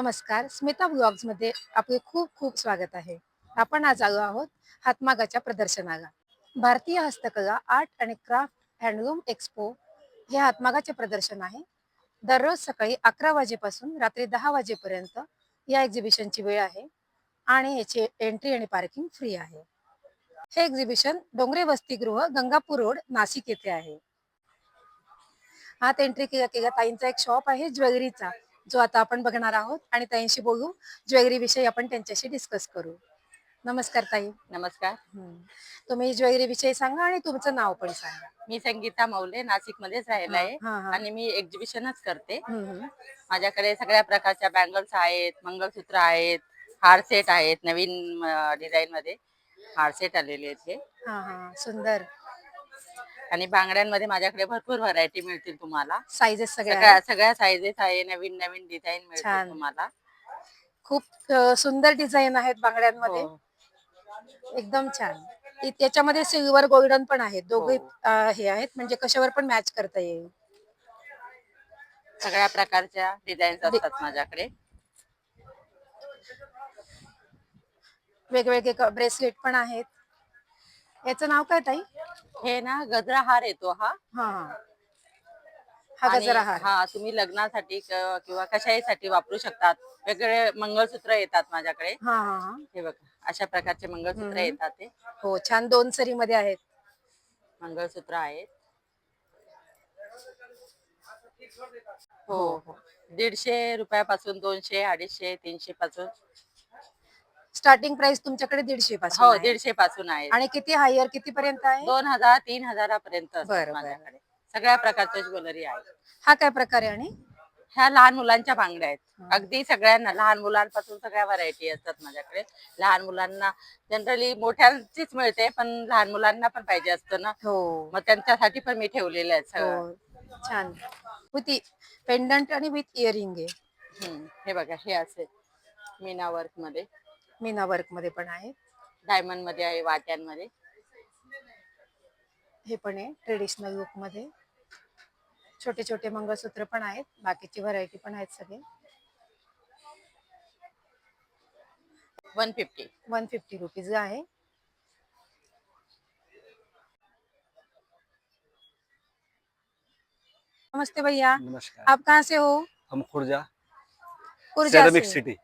नमस्कार. स्मिता ब्लॉग्समध्ये आपले खूप खूप स्वागत आहे. आपण आज आलो आहोत हातमागाच्या प्रदर्शनाला. भारतीय हस्तकला आर्ट आणि क्राफ्ट हँडलूम एक्सपो हे हातमागाचे प्रदर्शन आहे. दररोज सकाळी अकरा वाजेपासून रात्री दहा वाजेपर्यंत या एक्झिबिशनची वेळ आहे आणि याची एंट्री आणि पार्किंग फ्री आहे. हे एक्झिबिशन डोंगरे वसतिगृह गंगापूर रोड नाशिक येथे आहे. आत एंट्री केल्या केल्या ताईंचा एक शॉप आहे ज्वेलरीचा. जो आता आपण बघणार आहोत आणि ताईंशी बोलू ज्वेलरी विषयी आपण त्यांच्याशी डिस्कस करू. नमस्कार ताई. नमस्कार. तुम्ही ज्वेलरी विषयी सांगा आणि तुमचं नाव पण सांगा. मी संगीता मौले नाशिक मध्येच राहिला आहे हा, हा. आणि मी एक्झिबिशनच करते. हम्म. माझ्याकडे सगळ्या प्रकारच्या बँगल्स आहेत मंगळसूत्र आहेत हार सेट आहेत नवीन डिझाईन मध्ये हार सेट आलेले आहेत हे. हा हा. सुंदर. आणि बांगड्यांमध्ये माझ्याकडे भरपूर व्हरायटी मिळतील तुम्हाला. साईजेस सगळ्या सगळ्या साईजेस आहे नवीन नवीन डिझाईन छान. मिळतील तुम्हाला. खूप अ, सुंदर डिझाईन आहेत बांगड्यांमध्ये. हो. एकदम छान. इ- याच्यामध्ये सिल्वर गोल्डन पण आहेत. दोघे हो. हे आहेत. म्हणजे कशावर पण मॅच करता येईल. सगळ्या प्रकारच्या डिझाईन्स असतात माझ्याकडे. वेगवेगळे ब्रेसलेट पण आहेत. याचं नाव काय ताई? हे ना गजरा हार येतो हा. हा हा. हा आणि गजरा हार हा तुम्ही लग्नासाठी क- किंवा कशाही वापरू शकतात. वेगवेगळे मंगळसूत्र येतात माझ्याकडे. हा हा हा. हे बघा अशा प्रकारचे मंगळसूत्र. येतात ते. हो छान दोन सरी मध्ये आहेत. मंगळसूत्र आहेत. हो हो. दीडशे रुपयापासून दोनशे अडीचशे तीनशे पासून स्टार्टिंग प्राइस तुमच्याकडे दीडशे पासून हो आहे. दीडशे पासून आहे. आणि किती हायर किती पर्यंत आहे? दोन हजार तीन हजारापर्यंत असतात बरं, बरं. माझ्याकडे. सगळ्या प्रकारच्या ज्वेलरी आहे हा काय प्रकार आहे आणि? ह्या लहान मुलांच्या बांगड्या आहेत. अगदी सगळ्यांना लहान मुलांपासून सगळ्या व्हरायटी असतात माझ्याकडे. लहान मुलांना जनरली मोठ्यांचीच मिळते पण लहान मुलांना पण पाहिजे असतं ना. हो. मग त्यांच्यासाठी पण मी ठेवलेलं आहे सगळं. हो. छान. विथ पेंडंट आणि विथ इयरिंग आहे. हे बघा हे असे मीना वर्कमध्ये. मीना वर्कमध्ये पण आहे. डायमंडमध्ये आहे वाट्यांमध्ये. हे पण आहे ट्रेडिशनल लुकमध्ये छोटे छोटे मंगळसूत्र पण आहेत बाकीची व्हरायटी पण आहेत सगळे. One fifty. One fifty rupees आहे. नमस्ते भैया. नमस्कार. आप कहाँ से हो? हम खुर्जा से. सिटी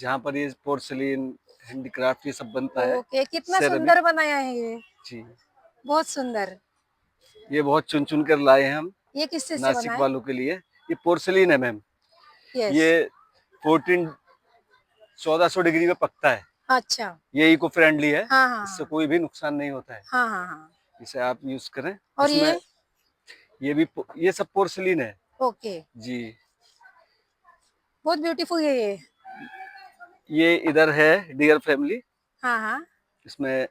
जहाँ पर ये पोर्सलिन हैंडीक्राफ्ट ये सब बनता है ओके कितना Ceramic. सुंदर बनाया है ये। जी। बहुत सुंदर। ये बहुत चुन चुन कर लाए हैं हम ये किससे से नासिक वालों के लिए। ये पोर्सलिन है मैम। ये फोर्टीन चौदह सौ डिग्री में पकता है। अच्छा। ये इको फ्रेंडली है हाँ हाँ इससे कोई भी नुकसान नहीं होता है। हाँ हाँ हाँ। इसे आप यूज़ करें। और ये? ये भी पो- ये सब पोर्सलिन है। ओके। जी। बहुत ब्यूटीफुल है ये। ये इधर है डियर फैमिली हाँ हाँ। इसमें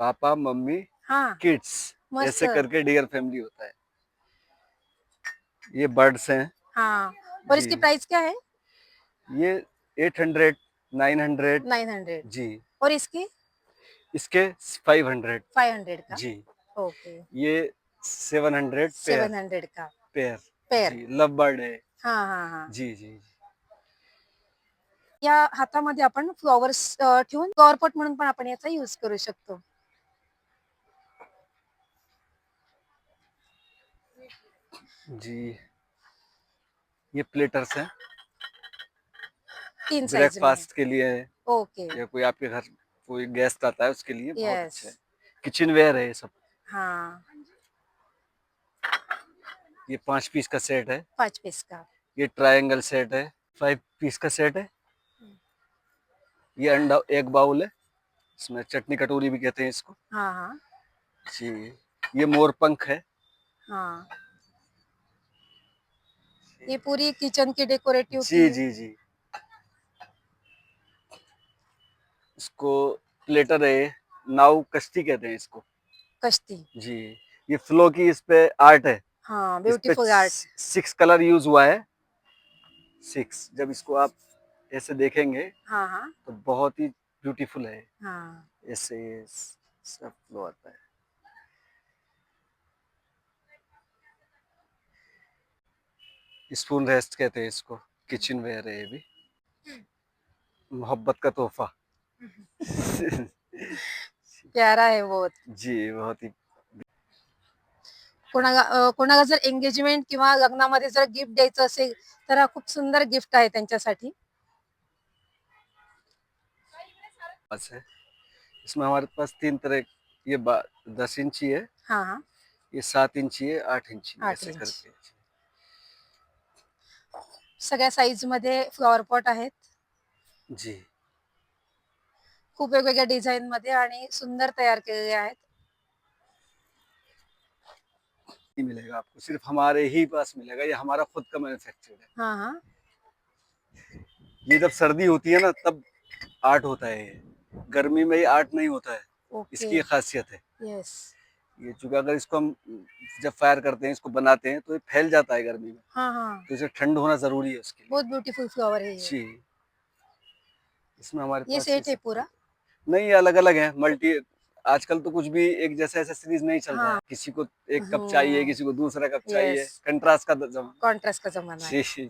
पापा मम्मी हाँ। किड्स ऐसे करके डियर फैमिली होता है। ये बर्ड्स हैं। हाँ। और इसकी प्राइस क्या है? ये eight hundred nine hundred nine hundred जी। और इसकी? इसके 500 फाइव हंड्रेड का? जी। ओके। ये 700 सेवन हंड्रेड का। पेयर पेयर लव बर्ड है। हाँ हाँ हाँ। जी जी जी. या हातामध्ये आपण फ्लॉवर्स ठेवून फ्लॉवरपॉट म्हणून पण आपण याचा युज करू शकतो. जी. ये प्लेटर्स हैं. तीन साइज़ ब्रेकफास्ट के लिए है. ओके या कोई आपके घर कोई गेस्ट आता है उसके लिए बहुत. अच्छा है. किचन वेयर है ये सब. हाँ. ये पाँच पीस का सेट है. पाच पीस का. ये ट्रायंगल सेट है. फाइव पीस का सेट है. ये अंडा एक बाउल है इसमें चटनी कटोरी भी कहते हैं इसको। हाँ हाँ। जी ये मोर पंख है। हाँ। ये पूरी किचन की डेकोरेटिव जी जी जी। इसको प्लेटर है नाव कश्ती कहते हैं इसको। कश्ती। जी ये फ्लो की इस पे आर्ट है। हाँ beautiful art. Six colour use हुआ है। सिक्स जब इसको आप ऐसे देखेंगे हाँ हाँ। तो बहुत ही ब्यूटीफुल है। हाँ। ऐसे सब फ्लो आता है। स्पून रेस्ट कहते हैं इसको किचन वेयर है ये भी। मोहब्बत का तोहफा। प्यारा आहे बहुत जी बहुत ही। कोणाला अं, कोणाला जर एंगेजमेंट किंवा लग्नामध्ये जर गिफ्ट द्यायचं असेल तर हा खूप सुंदर गिफ्ट आहे त्यांच्यासाठी. पास है। इसमें हमारे पास तीन तरह ये दस इंची है। हा हा। ये सात इंची है आठ इंची ऐसे। करके सगळ्या साईज मध्ये फ्लॉवर पॉट आहेत? जी। खूप वेगवेगळ्या डिझाईन मध्ये आणि सुंदर तयार केलेले आहेत. मिलेगा आपको सिर्फ़ हमारे ही पास मिलेगा ये हमारा खुद का मैन्युफैक्चर्ड है। हा हा। ये जब सर्दी होती है ना तब आर्ट होता है ये। गर्मी में ये आर्ट नहीं होता है। Okay. इसकी ये खासियत है। येस ये चूँकि अगर इसको हम जब फायर करते हैं इसको बनाते हैं तो ये फैल जाता है गर्मी में। हा हा। तो इसे ठंड होना ज़रूरी है उसके बहुत ब्यूटीफुल फ्लॉवर है जी। इसमें हमारे ये सेट है पूरा? नहीं अलग अलग है। मल्टी आजकल तो कुछ भी एक जैसा ऐसा सीरीज़ नहीं चल रहा है। हाँ। किसी को एक कप चाहिए हम्म। किसी को दूसरा कप चाहिए। कंट्रास्ट का जमाना कॉन्ट्रास्ट का जमाना जी जी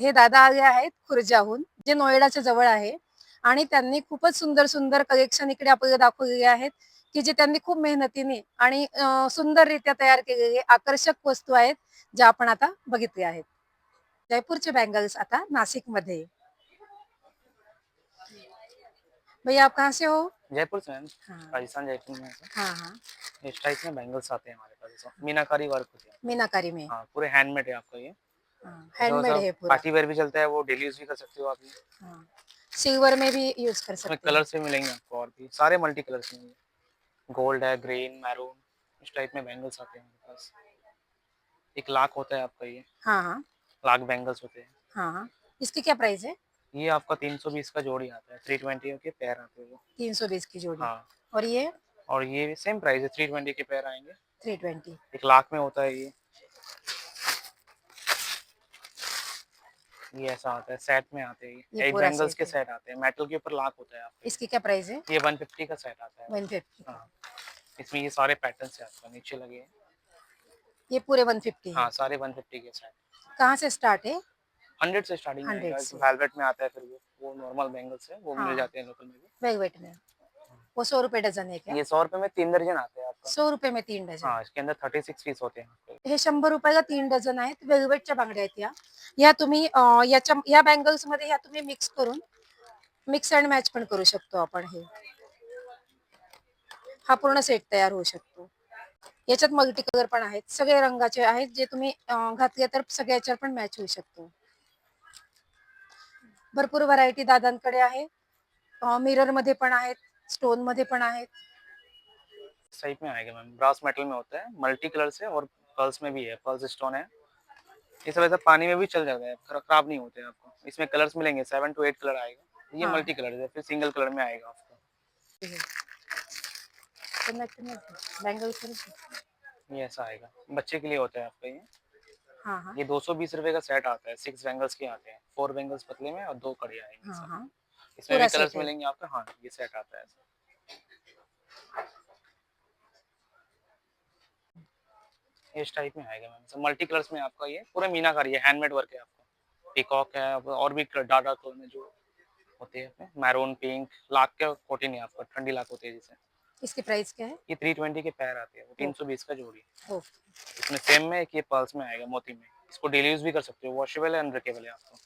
हे दादा आले आहेत खुर्जाहून जे नोएडाच्या जवळ आहे. आणि त्यांनी खूपच सुंदर सुंदर कलेक्शन इकडे आपल्याला दाखवलेले आहेत की जे त्यांनी खूप मेहनतीने आणि सुंदररित्या तयार केलेले आकर्षक वस्तू आहेत ज्या आपण आता बघितल्या आहेत. जयपूरचे बँगल्स आता नाशिकमध्ये भैया आप कहाँ से हो? जयपुर से हाँ। राजस्थान जयपुर में है। हाँ हाँ। इस टाइप में बैंगल्स आते हैं हमारे पास। मीनाकारी वर्क होती है। मीनाकारी में। हाँ पूरे हैंडमेड है आपका ये। हैंडमेड है पूरा। पार्टी वेयर भी चलता है वो डेली यूज भी कर सकते हो आप ये। हाँ। सिल्वर में भी यूज़ कर सकते हैं। कलर्स भी मिलेंगे आपको और भी। सारे मल्टी कलर्स मिलेंगे। गोल्ड है ग्रीन मैरून इस टाइप में बैंगल्स आते हैं पास। एक लाख होता है आपका ये। हाँ हाँ। लाख बैंगल्स होते हैं। हाँ हाँ। इसकी क्या प्राइस है? ये आपका 320 का जोड़ी आता है। 320 के पैर आते हैं वो। तीन सौ बीस की जोड़ी। हाँ। और ये? और ये सेम प्राइस है। 320 के पैर आएँगे। थ्री ट्वेंटी एक लाख में होता है ये। ये ऐसा आता है सेट में आते हैं ये एट पूरा बैंगल्स set के है। सेट आते हैं मेटल के ऊपर लाख होता है आपका। इसकी क्या प्राइस है? ये 150 का सेट आता है। वन फिफ्टी हाँ। इसमें ये सारे पैटर्न्स है आपका नीचे लगे हैं। ये पूरे वन फिफ्टी है। हाँ सारे 150 के सेट कहाँ से स्टार्ट है? 100 से स्टार्टिंग 100 से। वेलवेट में आता है फिर वो वो नॉर्मल बैंगल्स है वो हाँ। मिल जाते हैं लोकल में भी। वेलवेट में। वो सौ रुपए डजन है क्या? ये सौ रुपए में तीन दर्जन आते हैं आपका। सौ रुपए में तीन डझन हाँ इसके अंदर थर्टी सिक्स पीस होते हैं हे शंभर रुपयाला तीन डझन आहेत वेलवेटच्या बांगड्या आहेत या। या तुम्ही अं, याच्या या बँगल्समध्ये ह्या तुम्ही मिक्स करून मिक्स अँड मॅच पण करू शकतो आपण हे. हा पूर्ण सेट तयार होऊ शकतो. याच्यात मल्टी कलर पण आहेत सगळे रंगाचे आहेत जे तुम्ही अं, घातले तर सगळ्याच्यावर पण मॅच होऊ शकतो. भरपूर व्हरायटी दादांकडे आहे. मिररमध्ये पण आहेत. स्टोन मध्ये पण आहेत. इस टाइप में आएगा मैम. ब्रास मेटल में होता है मल्टी कलर से और पर्ल्स में भी है पर्ल्स स्टोन है. ये सब ऐसा पानी में भी चल जाता है खराब नहीं होते आपको. इसमें कलर्स मिलेंगे सेवन टू एट कलर आएगा. ये हाँ। मल्टी कलर है फिर सिंगल कलर में आएगा आपको. ये ऐसा आएगा. बच्चे के लिए होता है आपका ये. हाँ हाँ। ये दो सौ बीस रुपए का सेट आता है सिक्स बैंगल्स के आते हैं. फोर बैंगल्स पतले में और दो कड़ी आएँगे हाँ हाँ। इसमें भी कलर्स मिलेंगे आपको हाँ ये सेट आता है इस टाइप में आएगा मैम। मल्टी कलर्स में आपका ये पूरा मीनाकारी है हैंडमेड वर्क है आपका। पीकॉक है और भी डाटा कलर में जो होते हैं अपने मैरून पिंक लाख के कोटिन है आपका ठंडी लाख होती है जिसे। इसकी प्राइस क्या है? ये थ्री ट्वेंटी के पैर आते हैं तीन सौ बीस का जोड़ी है। इसमें सेम में एक ये पर्ल्स में आएगा मोती में। इसको डेली यूज़ भी कर सकते हो वॉशेबल है अनब्रेकेबल है आपको।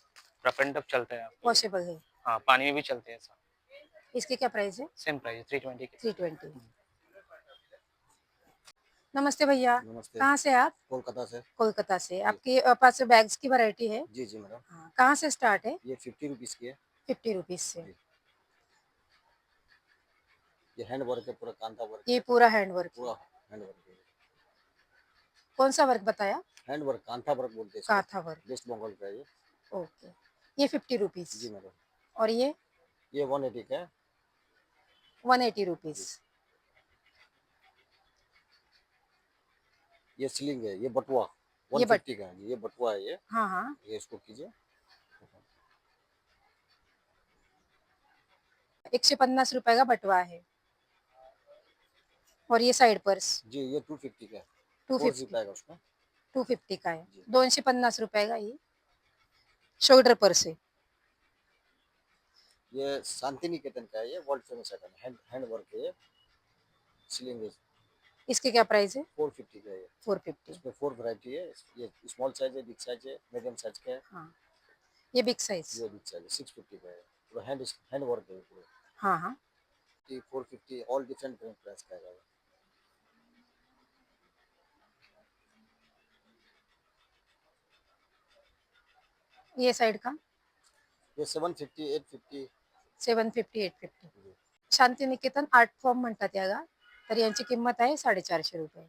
रफ एंड टफ चलता है वॉशेबल है। हाँ पानी में भी चलते हैं इसकी क्या प्राइस है? Same price three twenty three twenty नमस्ते भैया। नमस्ते। कहाँ से आप? कोलकाता से। कोलकाता से। आपके पास बैग्स की वैरायटी है? जी जी मैडम। हाँ, कहाँ से स्टार्ट है? ये फिफ्टी रुपीज़ की है। फिफ्टी रुपीज़ से। ये हैंड वर्क है पूरा कांता वर्क ये पूरा हैंड वर्क पूरा हैंड वर्क है। कौन सा वर्क बताया? हैंड वर्क कांता वर्क बोलते हैं। काथा वर्क। वेस्ट बंगाल का है ये। ओके। ये फिफ्टी रुपीज़ जी मैडम। और ये? ये वन एटी का वन एटी रुपीज़ ये स्लिंग है ये बटुआ ये वन बट- फिफ्टी का है ये बटुआ है ये। हाँ हाँ। ये इसको कीजिए। एकशे पन्नास रुपये का बटवा है। और ये साइड पर्स जी ये टू फिफ्टी का है। टू फोर फिफ्टी आएगा उसमें टू फिफ्टी का है। जी। दोनशे पन्नास रुपये का ये। शोल्डर पर्स है। ये शांति निकेतन का है ये world famous item hand hand work है ये। सिलिंग इसके क्या प्राइस है? फोर फिफ्टी का है फोर फिफ्टी। इसमें फोर वैरायटी है। ये स्मॉल साइज़ है बिग साइज़ है मीडियम साइज़ का है। हाँ। ये बिग साइज़ ये बिग साइज़ सिक्स फिफ्टी का है। पूरा हैंड हैंड वर्क है पूरा। हाँ हाँ। Four fifty all different different price का है ये साइड का? ये seven fifty eight fifty seven fifty eight fifty Shantiniketan art form म्हणतात याला। तर यांची किंमत आहे साडेचारशे रुपये.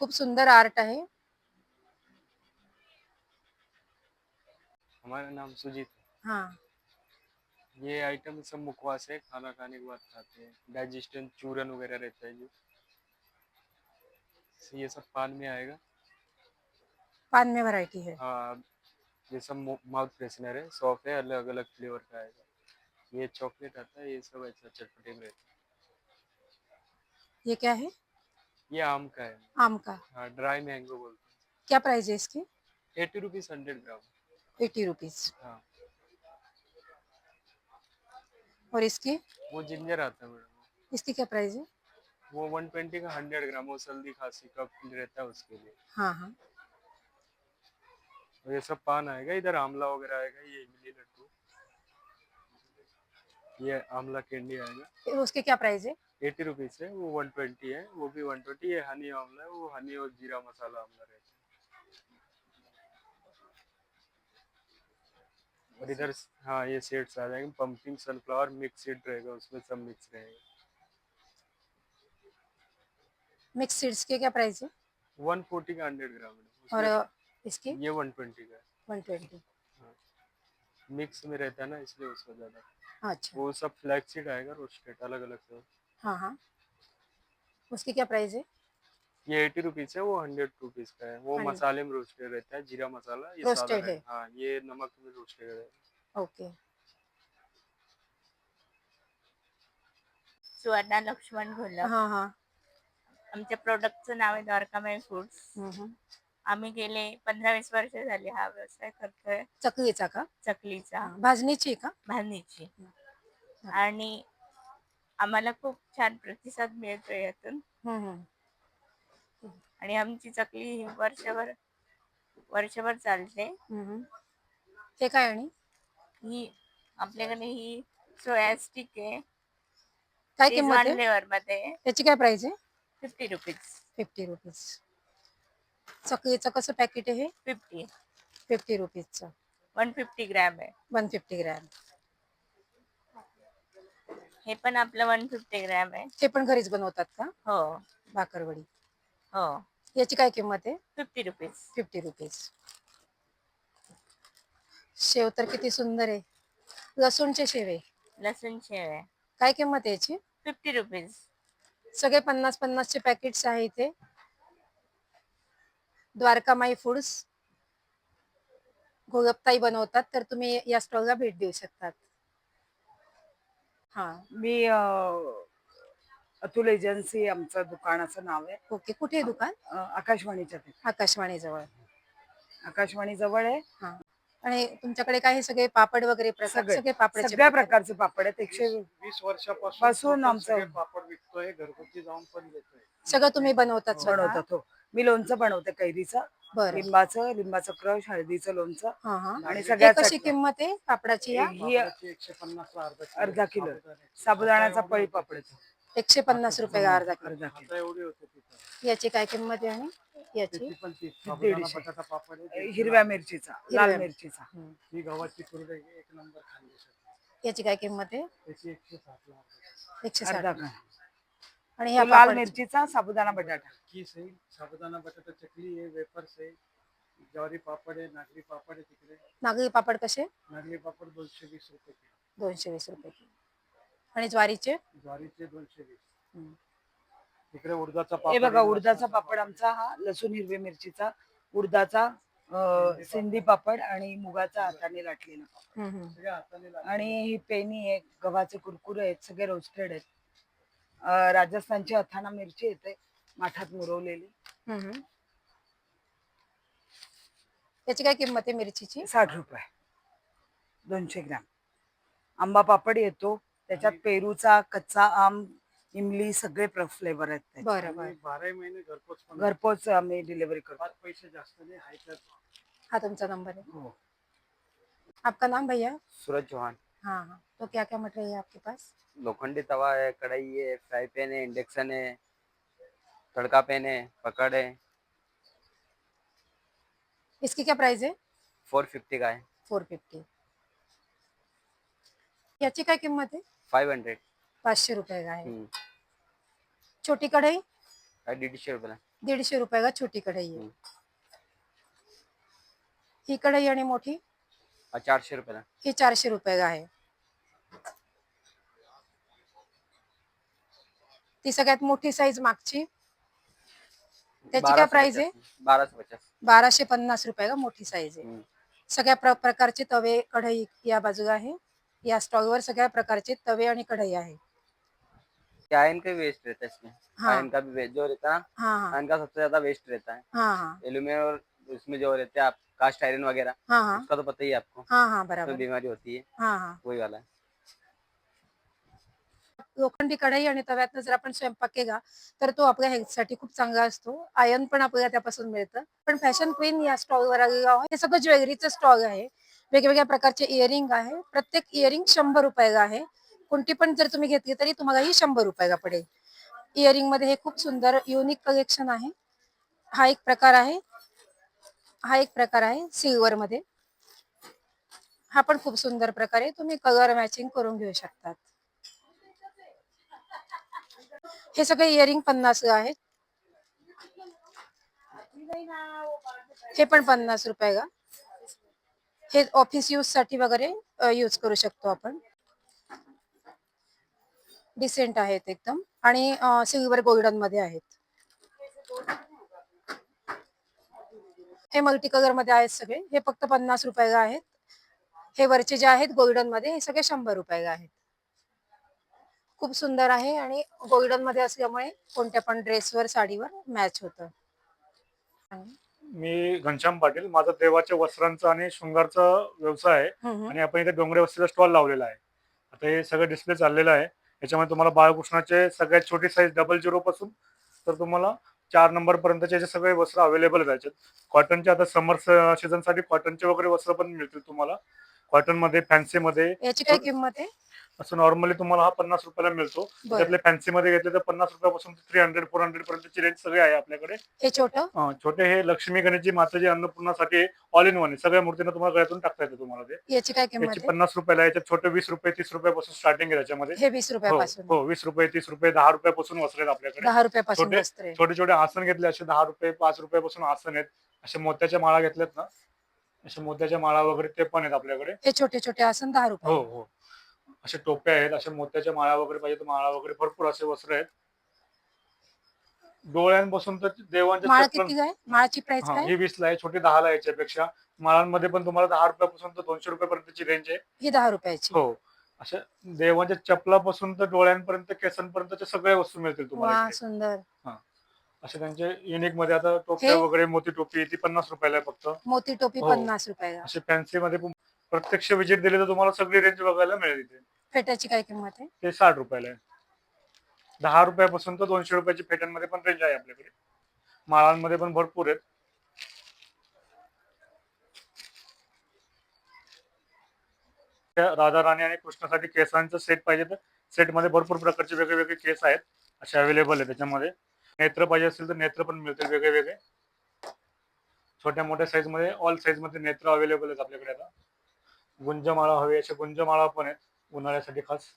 खूप सुंदर आर्ट आहे. हमारा नाम सुजीत है। हाँ. ये आइटम सब मुखवास है खाना खाने के बाद खाते हैं। डाइजेशन चूरन वगैरह रहता है जो। तो ये सब पान में आएगा। पान में वैरायटी है। हाँ ये सब माउथ फ्रेशनर है। सॉफ्ट है अलग अलग फ्लेवर का आएगा। ये चॉकलेट आता है ये सब ऐसा चटपटे में रहता ये क्या है? है ये आम का है। आम का। हाँ ड्राई मैंगो बोलते हैं। क्या प्राइस है इसकी? Eighty rupees hundred gram. Eighty rupees हाँ। और इसकी? वो जिंजर आता है मैडम इसकी क्या प्राइस है? वो वन ट्वेंटी का हंड्रेड ग्राम वो सर्दी खांसी का रहता है उसके लिए। हाँ हाँ। ये सब पान आएगा इधर आमला वगैरह आएगा ये इमली लड्डू। ये आमला कैंडी आएगा उसके क्या प्राइस है? एटी रुपीज़ है वो वन ट्वेंटी है वो भी वन ट्वेंटी ये हनी आमला है वो हनी और जीरा मसाला आमला रहता है। और इधर हाँ ये सेट्स आ जाएँगे पंपिंग सनफ्लावर मिक्स सीड रहेगा उसमें सब मिक्स रहेगा। मिक्स सीड्स के क्या प्राइस है? वन फोर्टी का हंड्रेड ग्राम है। और इसकी? ये वन ट्वेंटी का वन ट्वेंटी मिक्स में रहता है ना इसलिए उसका ज़्यादा। अच्छा। वो सब फ्लैक्स सीड आएगा रोस्टेड अलग अलग से। हाँ हाँ। उसकी क्या प्राइस है? ये एटी रुपीज है वो हंड्रेड रुपीज का है। वो 100 मसाले में रोस्टेड रहता है जीरा मसाला ये Roasted सादा है। है। हाँ ये नमक में रोस्टेड है। ओके सुवर्णा लक्ष्मण घोलप हाँ हाँ। आमच्या प्रोडक्टचं नाव आहे द्वारकामाई फूड्स हम्म, हम्म. आम्ही गेले पंधरा वीस वर्ष झाली हा व्यवसाय करतोय. चकलीचा का? चकलीचा. भाजणीची का? भाजणीची. आणि आम्हाला खूप छान प्रतिसाद मिळतोय यातून. हम्म, हम्म. आणि आमची चकली ही वर्षभर वर्षभर चालते. हम्म. हे. काय आणि? ही आपल्याकडे ही सोया स्टिक आहे. काय किंमत आहे? फ्लेवर मध्ये त्याची काय प्राइस आहे? Fifty rupees. Fifty rupees. चकलीचं कसं पॅकेट आहे हे? फिफ्टी फिफ्टी रुपीजचं वन फिफ्टी ग्रॅम आहे. वन फिफ्टी ग्रॅम हे पण आपलं वन फिफ्टी ग्रॅम आहे. हे पण घरीच बनवतात का? हो. भाकरवडी. हो. याची काय किंमत आहे? फिफ्टी रुपीज फिफ्टी रुपीज शेव तर किती सुंदर आहे. लसूणचे शेव आहे. लसूण शेव आहे. काय किंमत आहे याची? फिफ्टी रुपीज सगळे पन्नास पन्नासचे पॅकेट्स आहे इथे. द्वारकामाई फूड्स गोलपताई बनवतात तर तुम्ही या स्टॉलला भेट देऊ शकतात. हा मी अ, अतुल एजन्सी आमचं दुकानाचं नाव आहे. ओके कुठे आहे दुकान? अ, आकाशवाणीच्या तिथे. आकाशवाणी जवळ आकाशवाणी जवळ आहे. हा. आणि तुमच्याकडे काय हे सगळे पापड वगैरे प्रकार सगळे. सगळे पापडाचे सगळ्या प्रकार? प्रकारचे पापड आहेत एकशे वीस वर्षापासून पासून आपण आमचं- सगळे पापड विकतोय घरगुती जाऊन पण देतोय सगळं तुम्ही बनवतात स्वतः? बनवतात हो मी लोणचं बनवते कैरीचं बरं लिंबाचं लिंबाचं क्रश हळदीचं लोणचं हा हा आणि हे सगळ्या कशी. किंमत आहे पापडाची या ही पापडाची एकशे पन्नास ला अर्धा किलो अर्धा किलो. साबुदाणे. साबुदाण्याचा पळी पापड एकशे पन्नास रुपये अर्धा किलो आता एवढे होते याची काय किंमत आहे आणि याची? दीडशे. बटाटा पापड आहे, हिरव्या. मिरचीचा हिरव्या लाल मिरचीचा. ही गव्हाची कुरडई एक नंबर याची काय किंमत आहे? त्याची एकशे साठ ला. एकशे अर्धा साठ. आणि ह्या तो लाल पापड मिरचीचा साबुदाणा बटाटा. किस आहे साबुदाणा बटाटा चकली आहे वेफर्स आहे ज्वारी पापड आहे नागरी पापड आहे तिकडे. नागरी पापड कसे? नागरी पापड दोनशे वीस रुपये किलो. दोनशे वीस रुपये किलो. आणि ज्वारीचे? ज्वारीचे दोनशे वीस. तिकडे उडदाचा हे पापड बघा आहे, उडदाचा पापड आमचा हा लसूण हिरवी मिरचीचा उडदाचा अ, सिंधी पापड आणि मुगाचा हाताने लाटलेला पापड. आणि ही पेनी आहे गव्हाचे कुरकुरे आहेत सगळे रोस्टेड आहेत. अ, राजस्थानची अथाना मिरची येते माठात मुरवलेली. हम्म, हम्म. याची काय किंमत आहे मिरचीची? साठ रुपये. दोनशे ग्राम. आंबा पापड येतो त्याच्यात पेरूचा कच्चा आम इमली सगळे फ्लेवर आहेत त्याच्यात. बरं बरं. महिने घरपोच पण घरपोच आम्ही डिलिव्हरी करतो. पैसे जास्त नाही हाय तर हा तुमचा नंबर है हो. आपका नाम भैया? सूरज चौहान. हाँ हाँ. तो क्या क्या मटेरियल है आपके पास? लोखंडी तवा है कढ़ाई है फ्राई पैन है इंडक्शन है तड़का पैन है पकड़ है। इसकी क्या प्राइस है? फोर फिफ्टी का है। Four fifty. याची काय किंमत आहे? Five hundred. पाचशे रुपये का आहे. छोटी कढई दीडशे रुपयाला. दीडशे रुपये का छोटी कढई आहे. ही कढई आणि मोठी? चारशे रुपयाला. ही चारशे रुपये का आहे. ती सगळ्यात मोठी साईज मागची. त्याची काय 1250 प्राइस आहे? पचास. बाराशे पन्नास रुपये का मोठी साईज आहे. सगळ्या प्र प्रकारचे तवे कढई या बाजूला आहे. या स्टॉलवर सगळ्या प्रकारचे तवे आणि कढई आहे. क्या आयन का वेस्ट रहता है इसमें। हाँ। आयन का भी जो रहता है हाँ हाँ। आयन का सबसे ज़्यादा वेस्ट रहता है। हाँ हाँ। एल्यूमिनियम और उसमें जो रहते हैं आप कास्ट आयरन वगैरह हाँ हाँ। उसका तो पता ही है आपको। हाँ हाँ बराबर। बीमारी होती है। हाँ हाँ। वही वाला है। लोखंडी कढई आणि तव्यातनं जर आपण स्वयंपाक केला तर तो आपल्या हेल्थसाठी खूप चांगला असतो. आयर्न पण आपल्याला त्यापासून मिळतं. पण फॅशन क्वीन या स्टॉलवर आलेलो आहे हे सगळं ज्वेलरीचं स्टॉल आहे. वेगवेगळ्या प्रकारचे इयरिंग आहे. प्रत्येक इयरिंग शंभर रुपयाला आहे. कोणती पण जर तुम्ही घेतली तरी तुम्हाला ही शंभर रुपयाला पडेल. इयरिंगमध्ये हे खूप सुंदर युनिक कलेक्शन आहे. हा एक प्रकार आहे. हा एक प्रकार आहे सिल्वर मध्ये. हा पण खूप सुंदर प्रकार आहे. तुम्ही कलर मॅचिंग करून घेऊ शकतात. हे सगळे इयरिंग पन्नास आहेत हे पण पन्नास रुपये का हे ऑफिस यूजसाठी वगैरे यूज करू शकतो आपण. डिसेंट आहेत एकदम. आणि सिल्वर गोल्डनमध्ये आहेत. हे मल्टी कलरमध्ये आहेत सगळे. हे फक्त पन्नास रुपयाला आहेत. हे वरचे जे आहेत गोल्डनमध्ये हे सगळे शंभर रुपयाला आहेत. खूप सुंदर आहे आणि गोल्डनमध्ये असल्यामुळे कोणत्या पण ड्रेसवर साडीवर मॅच होतं. मी घनश्याम पाटील. माझा देवाच्या वस्त्रांचा आणि शृंगारचा व्यवसाय आहे. आणि आपण इथे डोंगरे वस्तीला स्टॉल लावलेला आहे. आता हे सगळं डिस्प्ले चाललेलं आहे. याच्यामध्ये तुम्हाला बाळकृष्णाचे सगळ्यात छोटी साईज डबल झिरो पासून तर तुम्हाला चार नंबर पर्यंतचे जे सगळे वस्त्र अवेलेबल आहेत कॉटनचे आता समर सीझनसाठी कॉटनचे वगैरे वस्त्र पण मिळतील तुम्हाला. कॉटनमध्ये फॅन्सी मध्ये. याची काय किंमत आहे? असं नॉर्मली तुम्हाला हा पन्नास रुपयाला मिळतो. बरं. त्यातले फॅन्सी मध्ये घेतले तर पन्नास रुपयापासून थ्री हंड्रेड फोर हंड्रेड पर्यंतची रेंज सगळे आहे आपल्याकडे. हे छोट? छोटे हे लक्ष्मी गणेशजी माताजी अन्नपूर्णासाठी ऑल इन वन आहे. सगळ्या मूर्तींना तुम्हाला गळ्यातून टाकता येतं तुम्हाला ते. याची काय किंमत याची आहे? पन्नास रुपयाला आहे, याच्यात छोटे वीस रुपये तीस रुपयापासून स्टार्टिंग आहे त्याच्यामध्ये. हे वीस हो रुपयापासून. हो वीस रुपये तीस रुपये दहा रुपयापासून वस्त्र आहेत आपल्याकडे. दहा रुपयापासून छोटे- वस्त्र आहे छोटे छोटे आसन घेतले असे दहा रुपये पाच रुपयापासून आसन आहेत. असे मोत्याच्या माळा घेतल्यात ना असे मोत्याच्या माळा वगैरे ते पण आहेत आपल्याकडे. हे छोटे छोटे आसन दहा हो रुपये हो. असे टोप्या आहेत असे मोत्याच्या माळा वगैरे पाहिजे तर माळा वगैरे भरपूर असे वस्त्र आहेत. डोळ्यांपासून तर देवांच्या माळ चक्र- किती आहे? माळची प्राइस हा, काय? ही वीस ला आहे छोटी दहा ला याच्यापेक्षा. माळांमध्ये पण तुम्हाला दहा रुपयापासून तर दोनशे रुपयापर्यंतची रेंज आहे. ही दहा रुपयाची. हो. अशा देवाच्या चपलापासून तर डोळ्यांपर्यंत केसांपर्यंतचे सगळे वस्तू मिळतील तुम्हाला वा इथे. सुंदर. असे त्यांचे युनिकमध्ये आता टोप्या हे? वगैरे मोती टोपी ती पन्नास रुपयाला आहे फक्त. मोती टोपी हो. पन्नास रुपयाला. असे फॅन्सी मध्ये पण प्रत्यक्ष विजिट दिली तर तुम्हाला सगळी रेंज बघायला मिळेल इथे. फेट्याची काय किंमत आहे? ते साठ रुपयाला आहे. दहा रुपयापासून तर दोनशे रुपयाची फेट्यांमध्ये पण रेंज आहे आपल्याकडे. माळांमध्ये पण भरपूर आहेत. त्या राधा राणी आणि कृष्णासाठी केसांचं सेट पाहिजे तर सेटमध्ये भरपूर प्रकारचे वेगळे वेगळे केस आहेत. असे अवेलेबल आहे त्याच्यामध्ये. नेत्र पाहिजे असेल तर नेत्र पण मिळतील वेगळे वेगळे छोट्या मोठ्या साईजमध्ये ऑल साईजमध्ये नेत्र अवेलेबल आहेत आपल्याकडे आता. गुंजमाळा हवे असे गुंजमाळा पण आहेत. उन्हाळ्यासाठी खास?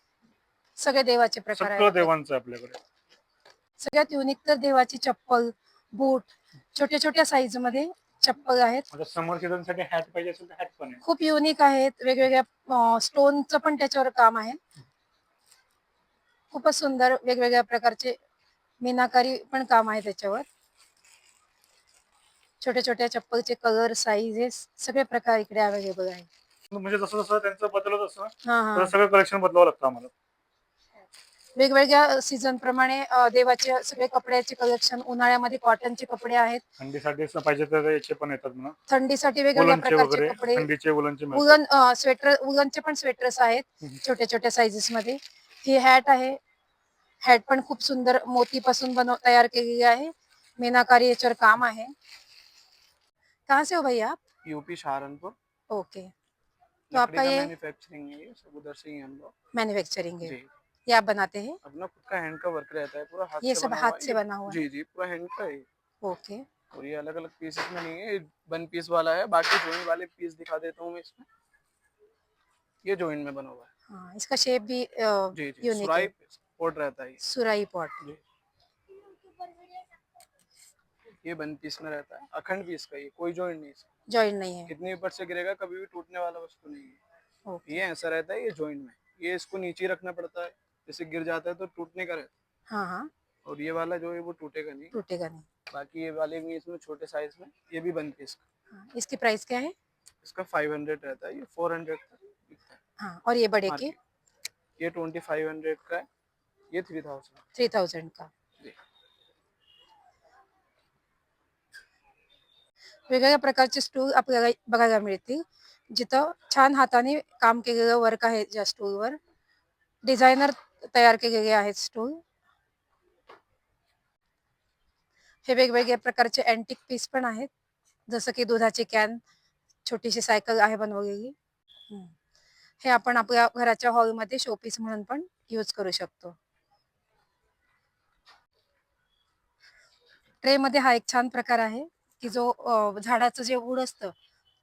सगळे देवाचे प्रकार सगळं आहेत. देवांचं आहे आपल्याकडे. सगळ्यात युनिक तर देवाची चप्पल बूट छोट्या छोट्या साईजमध्ये चप्पल आहेत. समर सीझनसाठी हॅट पाहिजे असेल तर हॅट पण आहे. खूप युनिक आहेत. वेगवेगळ्या स्टोनचं पण त्याच्यावर काम आहे. खूपच सुंदर वेगवेगळ्या प्रकारचे मीनाकारी पण काम आहे त्याच्यावर. छोट्या छोट्या चप्पलचे कलर साईजेस सगळे प्रकार इकडे अवेलेबल आहे म्हणजे जसं जसं त्यांचं बदलत असतं हा हा. सगळं कलेक्शन बदलावं लागतं आम्हाला. वेगवेगळ्या सीझन प्रमाणे अ, देवाचे सगळे कपड्याचे कलेक्शन उन्हाळ्यामध्ये कॉटनचे कपडे आहेत. थंडीसाठी असं पाहिजे तर याचे पण येतात म्हणा. थंडीसाठी वेगवेगळ्या प्रकारचे वगैरे कपडे. थंडीचे उलनचे मिळतात. उलन स्वेटर उलनचे पण स्वेटर्स आहेत हम्म. छोट्या छोट्या साइजेस मध्ये. ही हॅट आहे. हॅट पण खूप सुंदर मोतीपासून बनव तयार केलेली आहे. मीनाकारी याच्यावर काम आहे. कहाँ से हो भैया आप? यूपी सहारनपुर. ओके तो आपका ये मैन्युफैक्चरिंग है ये सब उधर से ही हम लोग। मैन्युफैक्चरिंग है। ये आप बनाते हैं? अपना खुद का हैंड का वर्क रहता है पूरा हाथ ये सब हाथ से बना हुआ है? जी जी पूरा हैंड का है ओके। और ये अलग अलग पीसेस में नहीं है वन पीस वाला है बाकी जॉइंट वाले पीस दिखा देता हूँ मैं इसमें। ये जॉइंट में बना हुआ है। हाँ इसका शेप भी जी जी सुराई है। पोर्ट रहता है सुराई पॉट जी। ये वन पीस में रहता है अखंड पीस का ये कोई जॉइंट नहीं इसका। जॉइंट नहीं है। कितने ऊपर से गिरेगा कभी भी टूटने वाला वस्तु नहीं है। ओके ये ऐसा रहता है ये जॉइंट में। ये इसको नीचे रखना पड़ता है जैसे गिर जाता है तो टूटने का रहता हाँ। हाँ है। और ये वाला जो है वो टूटेगा नहीं। टूटेगा नहीं। बाकी ये वाले भी इसमें छोटे साइज़ में ये भी वन पीस का। हाँ, इसकी प्राइस क्या है? इसका फाइव हंड्रेड रहता है ये फोर हंड्रेड का हाँ। और ये बड़े के? ये ट्वेंटी फाइव हंड्रेड का है ये थ्री थाउज़ेंड थ्री थाउजंड का। वेगवेगळ्या प्रकारचे स्टूल आपल्याला बघायला मिळतील. जिथं छान हाताने काम केलेलं वर्क आहे ज्या स्टूलवर डिझायनर तयार केलेले आहेत स्टूल हे वेगवेगळ्या प्रकारचे अँटिक पीस पण आहेत. जसं की दुधाची कॅन छोटीशी सायकल आहे बनवलेली. हे आपण आपल्या घराच्या हॉलमध्ये शोपीस म्हणून पण यूज करू शकतो. ट्रे मध्ये हा एक छान प्रकार आहे. की जो झाडाचं जे वूड असतं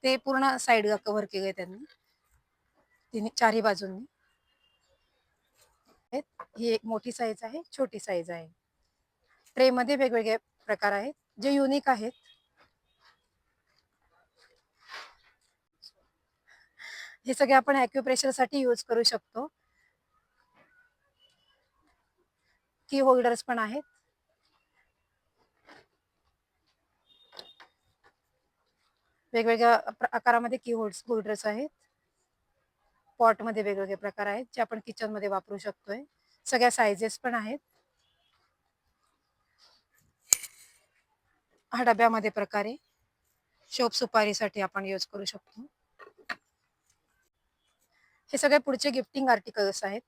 ते पूर्ण साईड कव्हर केलंय त्यांनी. तिने चारही बाजूंनी. ही एक मोठी साईज आहे छोटी साईज आहे. ट्रे मध्ये वेगवेगळे प्रकार आहेत जे युनिक आहेत. हे सगळे आपण अॅक्युप्रेशरसाठी यूज करू शकतो. की होल्डर्स पण आहेत. वेगवेगळ्या आकारामध्ये की होल्ड होल्डर्स आहेत. पॉटमध्ये वेगवेगळे प्रकार आहेत जे आपण किचनमध्ये वापरू शकतोय. सगळ्या साइजेस पण आहेत. हा डब्यामध्ये प्रकारे. शोप सुपारीसाठी आपण यूज करू शकतो. हे सगळे पुढचे गिफ्टिंग आर्टिकल्स आहेत.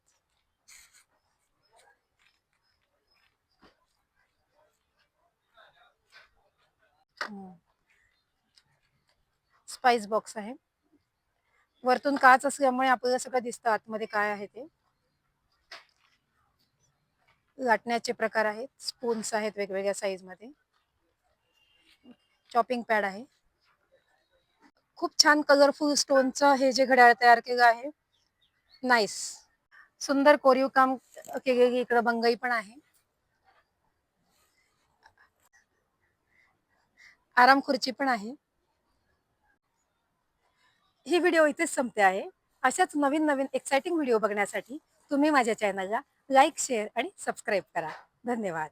स्पाइस बॉक्स आहे. वरतून काच असल्यामुळे आपल्याला सगळं दिसतं आतमध्ये काय आहे ते. लाटण्याचे प्रकार आहेत. स्पून्स आहेत वेगवेगळ्या साईजमध्ये. चॉपिंग पॅड आहे. खूप छान कलरफुल स्टोनचं हे जे घड्याळ तयार केलं आहे. नाईस सुंदर कोरीव काम केलेली इकडं बंगई पण आहे. आराम खुर्ची पण आहे. ही व्हिडिओ इथेच संपते आहे. अशाच नवीन नवीन एक्साइटिंग व्हिडिओ बघण्यासाठी तुम्ही माझ्या चॅनलला लाईक शेअर आणि सबस्क्राईब करा. धन्यवाद.